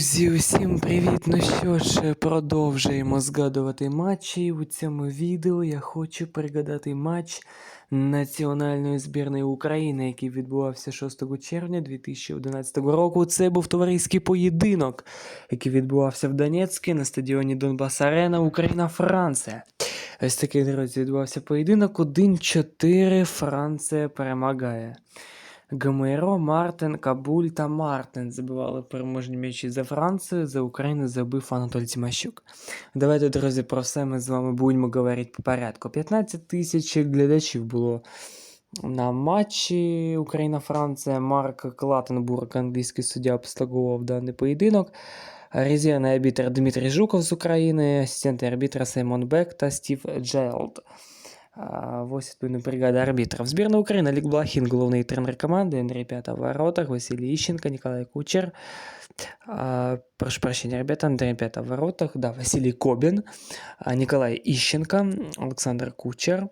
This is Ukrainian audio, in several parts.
Друзі, усім привіт! Ну що ж, продовжуємо згадувати матчі. У цьому відео я хочу пригадати матч національної збірної України, який відбувався 6 червня 2011 року. Це був товариський поєдинок, який відбувався в Донецьку на стадіоні Донбас Арена, Україна, Франція. Ось такий, друзі, відбувався поєдинок. 1-4 Франція перемагає. Гомеро, Мартин, Кабуль та Мартин забивали переможні м'ячі за Францію, за Україну забив Анатолій Тимощук. Давайте, друзі, про все ми з вами будемо говорити по порядку. 15 тисяч глядачів було на матчі Україна-Франція. Марк Клатенбург, англійський суддя, обслуговував даний поєдинок. Резервний арбітр Дмитрий Жуков з України, асистенти арбітра Сеймон Бек та Стів Джелд. Ось відповідно бригада арбітрів. Збірна України Олег Блахін, головний тренер команди, Андрій П'ята в воротах, Василій Іщенко, Ніколай Кучер. А, прошу прощения, ребята, Андрей П'ята в воротах, да, Василий Кобин, Николай Ищенко, Олександр Кучер,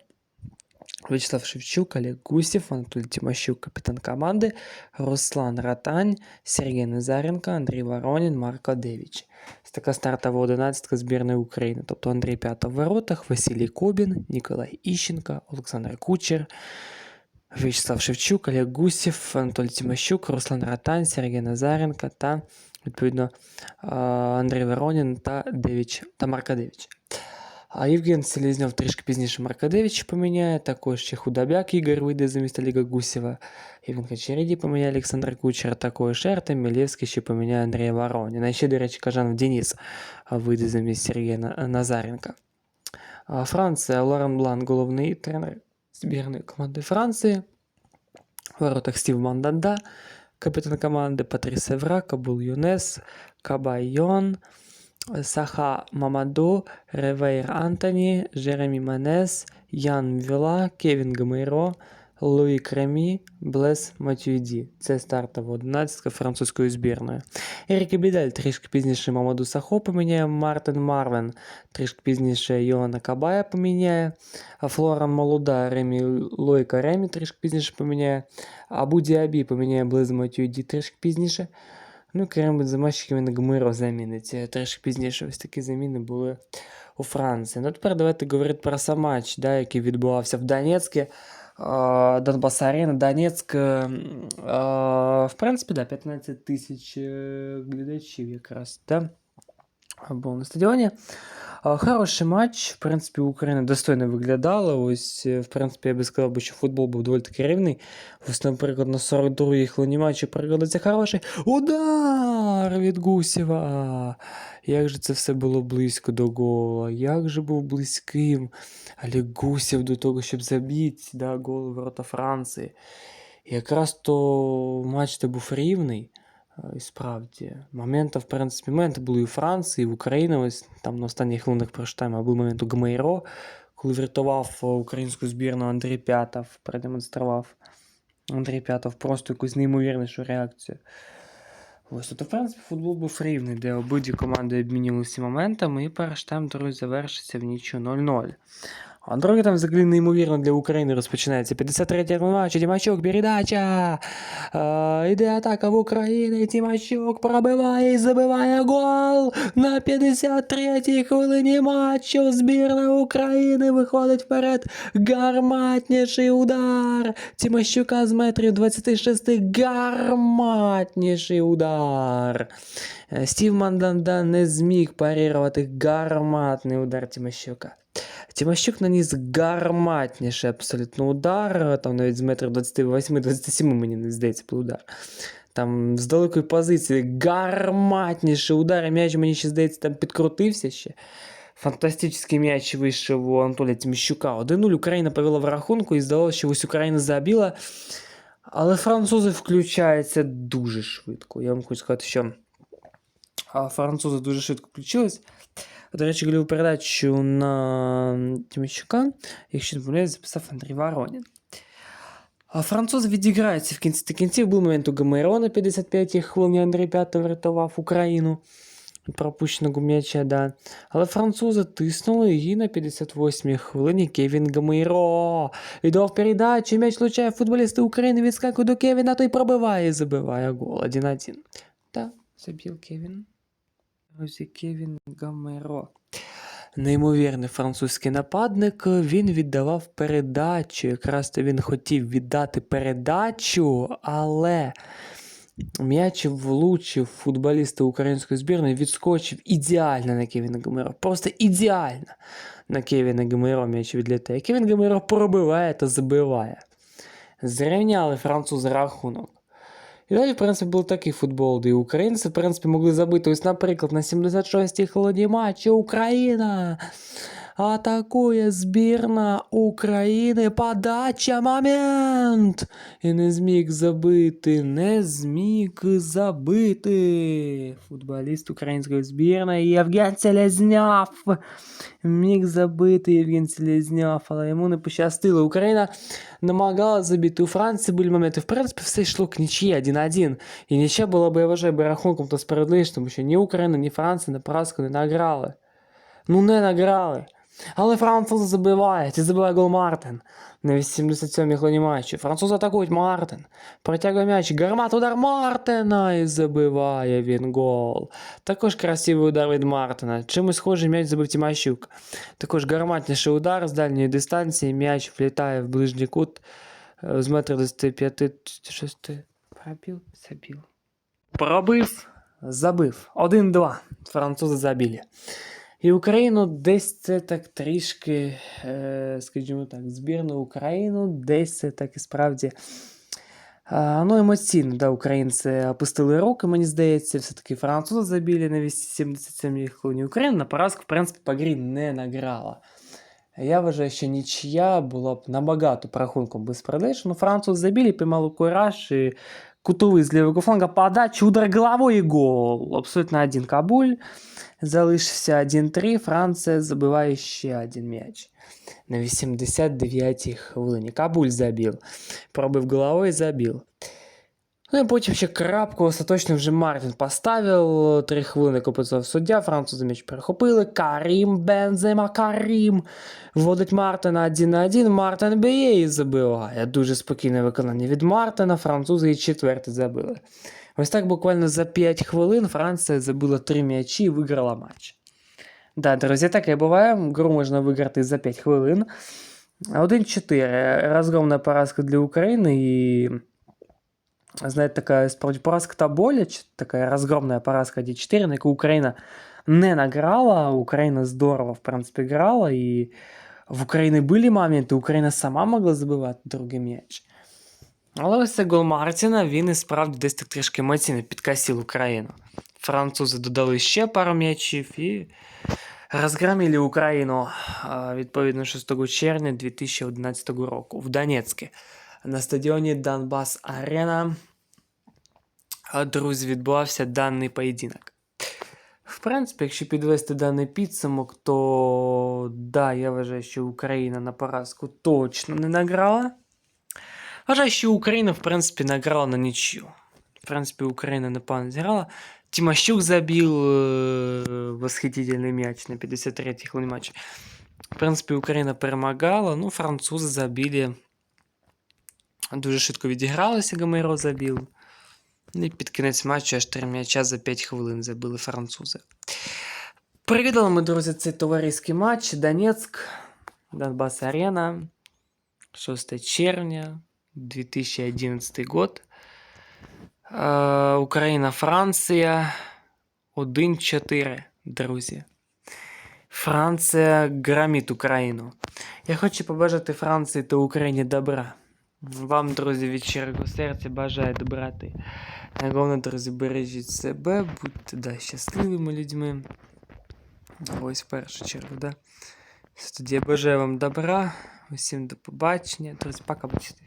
Вячеслав Шевчук, Олег Гусев, Анатолий Тимощук, капитан команды, Руслан Ратань, Сергей Назаренко, Андрій Воронін, Марко Девіч. Така стартова одинадцятка збірної України. Тобто Андрій П'ята в воротах, Василій Кобін, Ніколай Іщенко, Олександр Кучер, Вячеслав Шевчук, Олег Гусєв, Анатолій Тимощук, Руслан Ратань, Сергій Назаренко та, відповідно, Андрій Воронін та, Девіч, та Марко Девіч. А Євген Селезньов трішки пізніше Маркадевич поміняє, також ще Худобяк Ігор вийде замість Олега Гусєва. Євген Хачеріді поміняє Олександра Кучера, також Артем Мілєвський ще поміняє Андрія Вороніна. І ще, до речі, Кажанов Денис а, вийде замість Сергія На- Назаренка. А Франція, Лорен Блан, головний тренер збірної команди Франції. В воротах Стів Манданда, капітан команди Патріс Евра, Кабул Юнес, Кабайон, Саха Мамаду, Ревейр Антоні, Жеремі Манес, Ян Віла, Кевін Гамейро, Луї Кремі, Блес Матюйді. Це стартова одинадцятка французької збірної. Ерік Бідаль трішки пізніше Мамаду Сахо поміняє, Мартин Марвен трішки пізніше Йоанна Кабая поміняє, Флоран Молуда, Ремі Лойка Ремі трішки пізніше поміняє, Абу Діабі поміняє Блез Матюйді трішки пізніше. Ну, крім Бензема, він Гмиро замінить. Трішки пізніше ось такі заміни були у Франції. Ну, тепер давайте говорити про сам матч, да, який відбувався в Донецьку. Донбас Арена, Донецьк. В принципі, да, 15 тисяч е, глядачів якраз, да, був на стадіоні. Хороший матч. В принципі, Україна достойно виглядала. Ось, е, в принципі, я би сказав, що футбол був доволі таки рівний. Ось, наприклад, на 42-й хвилині матчу прикладається хороший удар від Гусєва. Як же це все було близько до гола, як же був близьким Олег Гусєв до того, щоб забити да, гол ворота Франції. Якраз то матч то був рівний. І справді, моменти, в принципі, моменти були і у Франції, і в Україні. Ось там на останніх хвилинах проштайма був момент у Гмейро, коли врятував е, українську збірну Андрій П'ятов, продемонстрував Андрій П'ятов просто якусь неймовірнішу реакцію. Ось, тобто, в принципі, футбол був рівний, де обидві команди обмінювалися моментами, і тайм, друзі, завершиться в нічю 0-0. А другий там взагалі неймовірно для України розпочинається. 53-й матч, Тімачук, передача. Е, іде атака в Україні, Тімачук пробиває і забиває гол. На 53-й хвилині матчу збірна України виходить вперед. Гарматніший удар. Тімощука з метрів 26 гарматніший удар. Е, Стів Манданда не зміг парірувати гарматний удар Тимощука. Тимощук наніс гарматніший абсолютно удар, там навіть з метрів 28-27, мені не здається, був удар. Там з далекої позиції гарматніший удар, і м'яч, мені ще здається, там підкрутився ще. Фантастичний м'яч вийшов у Анатолія Тимощука. 1-0 Україна повела в рахунку і здалося, що ось Україна забила. Але французи включаються дуже швидко. Я вам хочу сказати, що французи дуже швидко включились. До речі, голіву передачу на Тимощука, якщо не помиляюсь, записав Андрій Воронін. А французи відіграються в кінці та кінців. Був момент у Гамейро на 55-й хвилині Андрій П'ятов врятував Україну пропущеного м'яча, да. Але французи тиснули і на 58-й хвилині Кевін Гамейро віддав передачу, м'яч влучає футболісти України, відскакує до Кевіна, той пробиває і забиває гол 1-1. Та, забив Кевін. Друзі, Кевін Гамеро. Неймовірний французький нападник. Він віддавав передачу. Якраз то він хотів віддати передачу, але м'яч влучив футболіста української збірної, відскочив ідеально на Кевіна Гамеро. Просто ідеально на Кевіна Гамеро м'яч відлітає. Кевін Гамеро пробиває та забиває. Зрівняли французи рахунок. І далі, в принципі, був такий футбол, де українці, в принципі, могли забити. Ось, наприклад, на 76-й хвилині матчі Україна атакує збірна України. Подача момент! І не зміг забити, не зміг забити. Футболіст української збірної Євген Селезняв. Міг забити Євген Селезняв, але йому не пощастило. Україна намагалась забити. У Франції були моменти. В принципі, все йшло к нічі 1-1. І нічия була б, я вважаю, би рахунком то справедливіше, тому що ні Україна, ні Франція на поразку не награли. Ну не награли. Але французи забивають і забиває гол Мартин на 87-й хвилині матчу. Французи атакують Мартин. Протягує м'яч. Гармат удар Мартина і забиває він гол. Також красивий удар від Мартина. Чимось схожий м'яч забив Тімащук. Також гарматніший удар з дальньої дистанції. М'яч влітає в ближній кут е, з метра 25 щось ти пробив? Забив. Пробив, забив. 1-2. Французи забили. І Україну десь це так трішки, е, скажімо так, збірну Україну, десь це так і справді. Ну, емоційно, да, українці опустили руки, мені здається, все-таки французи забили на 87 хвилині. Україна на поразку, в принципі, по грі не награла. Я вважаю, що нічия була б набагато по рахунком безпродаж. Ну, французи забили, поймали кураж, і кутовий з лівого фланга подача, удар головою і гол. Абсолютно один Кабуль. Залишився 1-3, Франція забиває ще один м'яч. На 89-й хвилині. Кабуль забив. Пробив головою забив. Ну і потім ще крапку остаточно вже Мартін поставив. Три хвилини компенсував суддя, французи м'яч перехопили. Карім Бензема, Карім. Вводить Мартина 1 на 1. Мартин б'є і забиває. Дуже спокійне виконання від Мартина. Французи і четвертий забили. Ось так буквально за 5 хвилин Франція забила 3 м'ячі і виграла матч. Да, друзі, таке буває. Гру можна виграти за 5 хвилин. 1-4. Розгромна поразка для України і знаєте, така справді поразка та боляче, така розгромна поразка 1-4, на яку Україна не награла. Україна здорово, в принципі, грала, і в Україні були моменти, Україна сама могла забивати другий м'яч. Але ось цей гол Мартіна, він і справді десь так трішки емоційно підкосив Україну. Французи додали ще пару м'ячів і розгромили Україну відповідно 6 червня 2011 року в Донецьку на стадіоні Донбас Арена. Друзі, відбувався даний поєдинок. В принципі, якщо підвести даний підсумок, то да, я вважаю, що Україна на поразку точно не награла. Вважаю, що Україна, в принципі, награла на нічю. В принципі, Україна непогано зіграла. Тимощук забил э, восхитительний м'яч на 53-й хвилині матчу. В принципі, Україна перемагала, ну, французи забили. Дуже швидко відігралися, Гамейро забив. Ну, І під кінець матчу аж 3 м'яча за 5 хвилин забили французи. Привідали ми, друзі, цей товариський матч. Донецьк, Донбас Арена, 6 червня 2011 год. Е, Україна, Франція 1-4, друзі. Франція громить Україну. Я хочу побажати Франції та Україні добра. Вам, друзі, від щирого серця бажаю добрати. Головне, друзі, бережіть себе, будьте да, щасливими людьми. Ось в першу чергу, да. Тоді я бажаю вам добра. Усім до побачення. Друзі, пока, бачите.